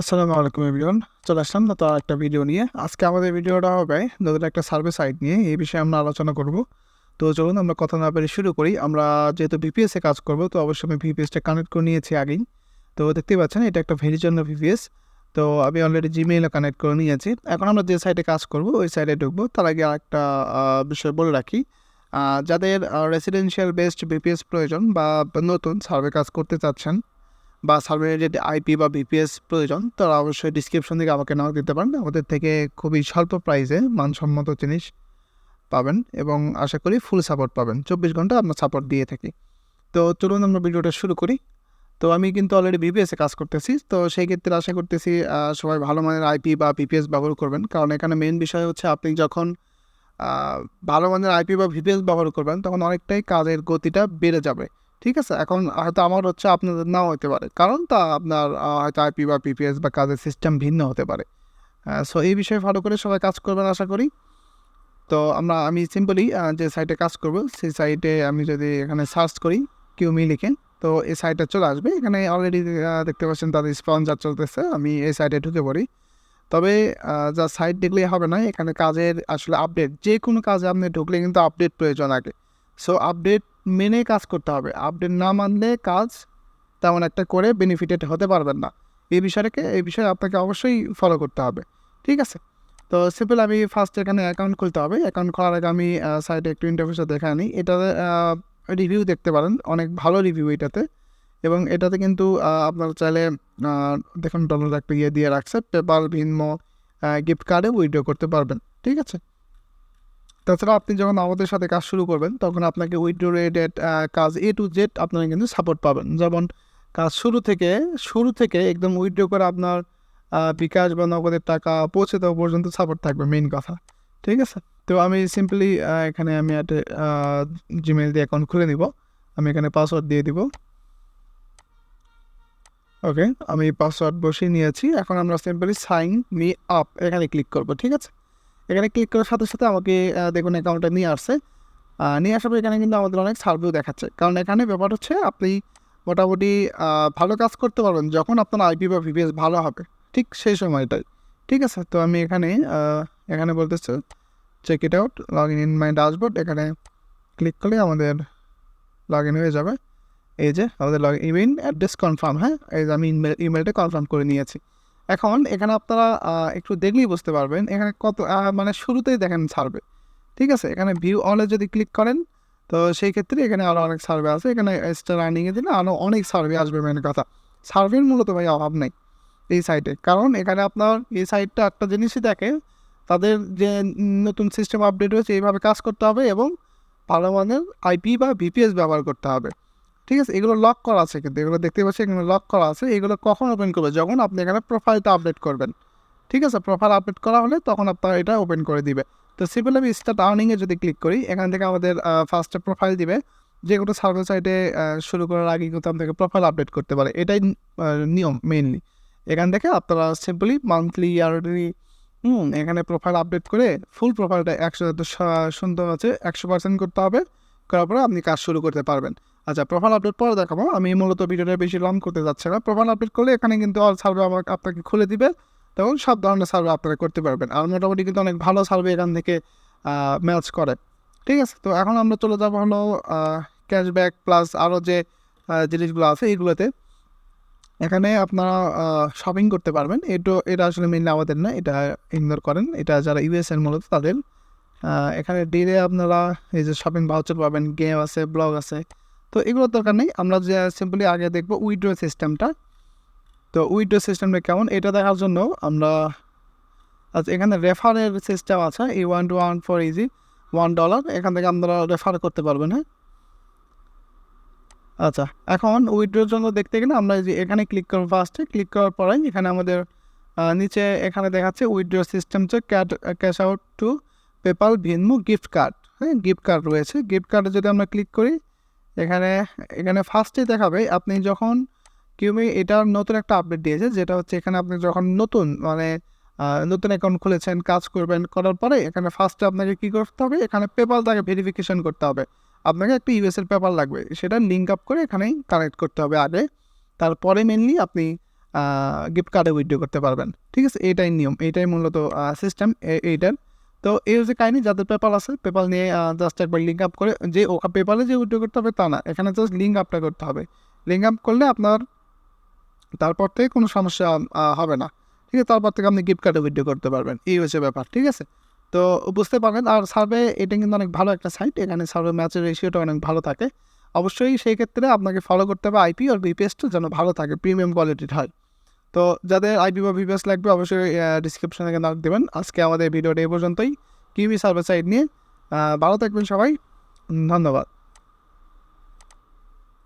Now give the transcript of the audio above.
আসসালামু আলাইকুম এভরিওয়ান, চলে আসলাম তো আর একটা ভিডিও নিয়ে। আজকে আমাদের ভিডিওটা হবে নতুন একটা সার্ভে সাইট নিয়ে, এই বিষয়ে আমরা আলোচনা করব। তো চলুন আমরা কথা না পেরে শুরু করি। আমরা যেহেতু ভিপিএসে কাজ করব, তো অবশ্যই আমি ভিপিএসটা কানেক্ট করে নিয়েছি আগেই। তো দেখতেই পাচ্ছেন, এটা একটা ভেরির জন্য ভিপিএস তো আমি অলরেডি জিমেইলও কানেক্ট করে নিয়েছি। এখন আমরা যে সাইটে কাজ করব, ওই সাইটে ঢুকবো। তার আগে আরেকটা বিষয় বলে রাখি। যাদের রেসিডেন্সিয়াল বেসড বিপিএস প্রয়োজন বা নতুন সার্ভে কাজ করতে চাচ্ছেন বা সার্ভে রিলেটেড আইপি বা বিপিএস প্রয়োজন, তারা অবশ্যই ডিসক্রিপশন থেকে আমাকে নাও দিতে পারেন। আমাদের থেকে খুবই স্বল্প প্রাইসে মানসম্মত জিনিস পাবেন এবং আশা করি ফুল সাপোর্ট পাবেন। চব্বিশ ঘণ্টা আপনার সাপোর্ট দিয়ে থাকি। তো চলুন আমরা ভিডিওটা শুরু করি। তো আমি কিন্তু অলরেডি বিপিএসে কাজ করতেছি। তো সেই ক্ষেত্রে আশা করতেছি সবাই ভালো মানের আইপি বা বিপিএস ব্যবহার করবেন। কারণ এখানে মেন বিষয় হচ্ছে আপনি যখন ভালো মানের আইপি বা ভিপিএস ব্যবহার করবেন, তখন অনেকটাই কাজের গতিটা বেড়ে যাবে। ঠিক আছে? এখন হয়তো আমার হচ্ছে আপনাদের নাও হতে পারে। কারণ তা আপনার হয়তো আইপি বা পিপিএস বা কাজের সিস্টেম ভিন্ন হতে পারে। সো এই বিষয়ে ফলো করে সবাই কাজ করবেন আশা করি। তো আমরা, আমি সিম্পলি যে সাইটে কাজ করব, সেই সাইটে আমি যদি এখানে সার্চ করি কিউমি লিখে তো এই সাইটে চলে আসবে। এখানে অলরেডি দেখতে পাচ্ছেন তাদের স্পন্সার চলতেছে, আমি এই সাইটে ঢুকে পড়ি। তবে যা সাইট দেখলেই হবে না, এখানে কাজের আসলে আপডেট যে কোনো কাজে আপনি ঢুকলে কিন্তু আপডেট প্রয়োজন আগে। সো আপডেট মেনে কাজ করতে হবে। আপডেট না মানলে কাজ তেমন একটা করে বেনিফিটেড হতে পারবেন না। এই বিষয়টাকে, এই বিষয়ে আপনাকে অবশ্যই ফলো করতে হবে। ঠিক আছে? তো সিম্পল আমি ফার্স্ট এখানে অ্যাকাউন্ট খুলতে হবে। অ্যাকাউন্ট খোলার আগে আমি সাইটে একটু ইন্টারভিউসে দেখে আনি এটাতে রিভিউ দেখতে পারেন। অনেক ভালো রিভিউ এটাতে। এবং এটাতে কিন্তু আপনারা চাইলে দেখুন ডলার একটা ইয়ে দিয়ে রাখছে। পেপাল ভিন্ন গিফট কার্ডে উইড্রো করতে পারবেন। ঠিক আছে? তাছাড়া আপনি যখন আমাদের সাথে কাজ শুরু করবেন, তখন আপনাকে উইড্রো রিলেটেড কাজ এ টু জেড আপনারা কিন্তু সাপোর্ট পাবেন। যেমন কাজ শুরু থেকে শুরু থেকে একদম উইড্রো করে আপনার বিকাশ বা নগদের টাকা পৌঁছে দেওয়া পর্যন্ত সাপোর্ট থাকবে মেইন কথা। ঠিক আছে? তো আমি সিম্পলি এখানে আমি একটা জিমেল দিয়ে অ্যাকাউন্ট খুলে নিব। আমি এখানে পাসওয়ার্ড দিয়ে দিব। ওকে আমি পাসওয়ার্ড বসিয়ে নিয়েছি। এখন আমরা সিম্পলি সাইন মি আপ এখানে ক্লিক করব। ঠিক আছে? এখানে ক্লিক করার সাথে সাথে আমাকে দেখুন অ্যাকাউন্টে নিয়ে আসছে। নিয়ে আসার পর এখানে কিন্তু আমাদের অনেক সার্ভেও দেখাচ্ছে। কারণ এখানে ব্যাপার হচ্ছে আপনি মোটামুটি ভালো কাজ করতে পারবেন যখন আপনার আইপি বা ভিপিএস ভালো হবে, ঠিক সেই সময়টাই ঠিক আছে? তো আমি এখানে এখানে বলতেছে check it out log in in my dashboard এখানে ক্লিক করলে আমাদের লগ ইন হয়ে যাবে। এই যে, আমাদের লগ ইমেল অ্যাড্রেস কনফার্ম হ্যাঁ? এই যে আমি ইমেল ইমেলটা কনফার্ম করে নিয়েছি। এখন এখানে আপনারা একটু দেখলেই বুঝতে পারবেন এখানে কত মানে শুরুতেই দেখেন সার্ভে ঠিক আছে? এখানে ভিউ অলে যদি ক্লিক করেন, তো সেই ক্ষেত্রে এখানে আরও অনেক সার্ভে আছে। এখানে স্টার আর্নিংয়ে দিলে আরও অনেক সার্ভে আসবে মেন কথা। সার্ভের মূলত ভাই অভাব নেই এই সাইটে কারণ এখানে আপনার এই সাইটটা একটা জিনিসই দেখে, তাদের যে নতুন সিস্টেম আপডেট হয়েছে এইভাবে কাজ করতে হবে এবং ভালো মানের আইপি বা ভিপিএস ব্যবহার করতে হবে। ঠিক আছে? এগুলো লক করা আছে কিন্তু। এগুলো দেখতে পাচ্ছি এগুলো লক করা আছে। এগুলো কখন ওপেন করবে? যখন আপনি এখানে প্রোফাইলটা আপডেট করবেন। ঠিক আছে? প্রোফাইল আপডেট করা হলে তখন আপনার এটা ওপেন করে দিবে। তো সিম্পল আমি স্টার্ট আর্নিংয়ে যদি ক্লিক করি, এখান থেকে আমাদের ফার্স্টে প্রোফাইল দিবে। যে কোনো সার্ভে সাইটে শুরু করার আগে কিন্তু আপনাকে প্রোফাইল আপডেট করতে পারে। এটাই নিয়ম মেইনলি এখান থেকে আপনারা সিম্পলি মান্থলি ইয়ারলি হুম, এখানে প্রোফাইল আপডেট করে ফুল প্রোফাইলটা একশো সুন্দর আছে। একশো পার্সেন্ট করতে হবে। করার পরে আপনি কাজ শুরু করতে পারবেন। আচ্ছা প্রোফাইল আপডেট পরে দেখাবো। আমি মূলত ভিডিওটা বেশি লং করতে যাচ্ছি না। প্রোফাইল আপডেট করলে এখানে কিন্তু অল সার্ভে আমাকে আপনাকে খুলে দিবে তখন সব ধরনের সার্ভে আপনারা করতে পারবেন। আর মোটামুটি কিন্তু অনেক ভালো সার্ভে এখান থেকে ম্যাচ করে। ঠিক আছে? তো এখন আমরা চলে যাব হলো ক্যাশব্যাক প্লাস আরও যে জিনিসগুলো আছে এইগুলোতে। এখানে আপনারা শপিং করতে পারবেন। এটা এটা আসলে মেনলি আমাদের না, এটা ইগনোর করেন। এটা যারা ইউএস এর মূলত তাদের। এখানে ডিলে আপনারা এই যে শপিং ভাউচার পাবেন গেম আছে ব্লগ আছে। তো এগুলোর দরকার নেই। আমরা যে সিম্পলি আগে দেখব উইড্রো সিস্টেমটা তো উইড্রো সিস্টেমটা কেমন? এটা দেখার জন্য আমরা আচ্ছা এখানে রেফারের সিস্টেম আছে। এই one two one four easy one dollar এখান থেকে আপনারা রেফার করতে পারবেন হ্যাঁ? আচ্ছা এখন উইড্রোর জন্য দেখতে গেলে আমরা যে এখানে ক্লিক করব ফার্স্টে ক্লিক করার পরে এখানে আমাদের নিচে এখানে দেখাচ্ছে উইড্রো সিস্টেম হচ্ছে cat cash out to PayPal Venmo gift card হ্যাঁ গিফট কার্ড রয়েছে। গিফট কার্ডে যদি আমরা ক্লিক করি এখানে এখানে ফার্স্টে দেখাবে, আপনি যখন কিউমি এটার নতুন একটা আপডেট দিয়েছে, যেটা হচ্ছে এখানে আপনি যখন নতুন মানে নতুন অ্যাকাউন্ট খুলেছেন, কাজ করবেন, করার পরে এখানে ফার্স্টে আপনাকে কী করতে হবে? এখানে পেপাল তাকে ভেরিফিকেশন করতে হবে। আপনাকে একটা ইউএসএল পেপার লাগবে। সেটা লিঙ্ক আপ করে এখানেই কানেক্ট করতে হবে আগে। তারপরে মেনলি আপনি গিফট কার্ডে উইথড্র করতে পারবেন। ঠিক আছে? এইটাই নিয়ম এইটাই মূলত সিস্টেম এইটার তো এই হচ্ছে কাহিনি, যাদের পেপাল আছে পেপাল নিয়ে জাস্ট একবার লিঙ্ক আপ করে যে পেপালে যে উইথড্র করতে হবে তা না, এখানে জাস্ট লিঙ্ক আপটা করতে হবে। লিঙ্ক আপ করলে আপনার তারপর থেকে কোনো সমস্যা হবে না। ঠিক আছে, তারপর থেকে আপনি গিফট কার্ডে উইড্রো করতে পারবেন। এই হচ্ছে ব্যাপার, ঠিক আছে? তো বুঝতে পারবেন আর সার্ভে এটা কিন্তু অনেক ভালো একটা সাইট এখানে সার্ভে ম্যাচের রেশিওটা অনেক ভালো থাকে। অবশ্যই সেই ক্ষেত্রে আপনাকে ফলো করতে হবে আইপি আর বিপিএসটা যেন ভালো থাকে প্রিমিয়াম কোয়ালিটির হয়। তো যাদের আইপি বা ভিভিএস লাগবে অবশ্যই ডিসক্রিপশনে নক দেবেন। আজকে আমাদের ভিডিওটা এই পর্যন্তই। কিউবি সার্ভিস সাইড নিয়ে ভালো থাকবেন সবাই। ধন্যবাদ।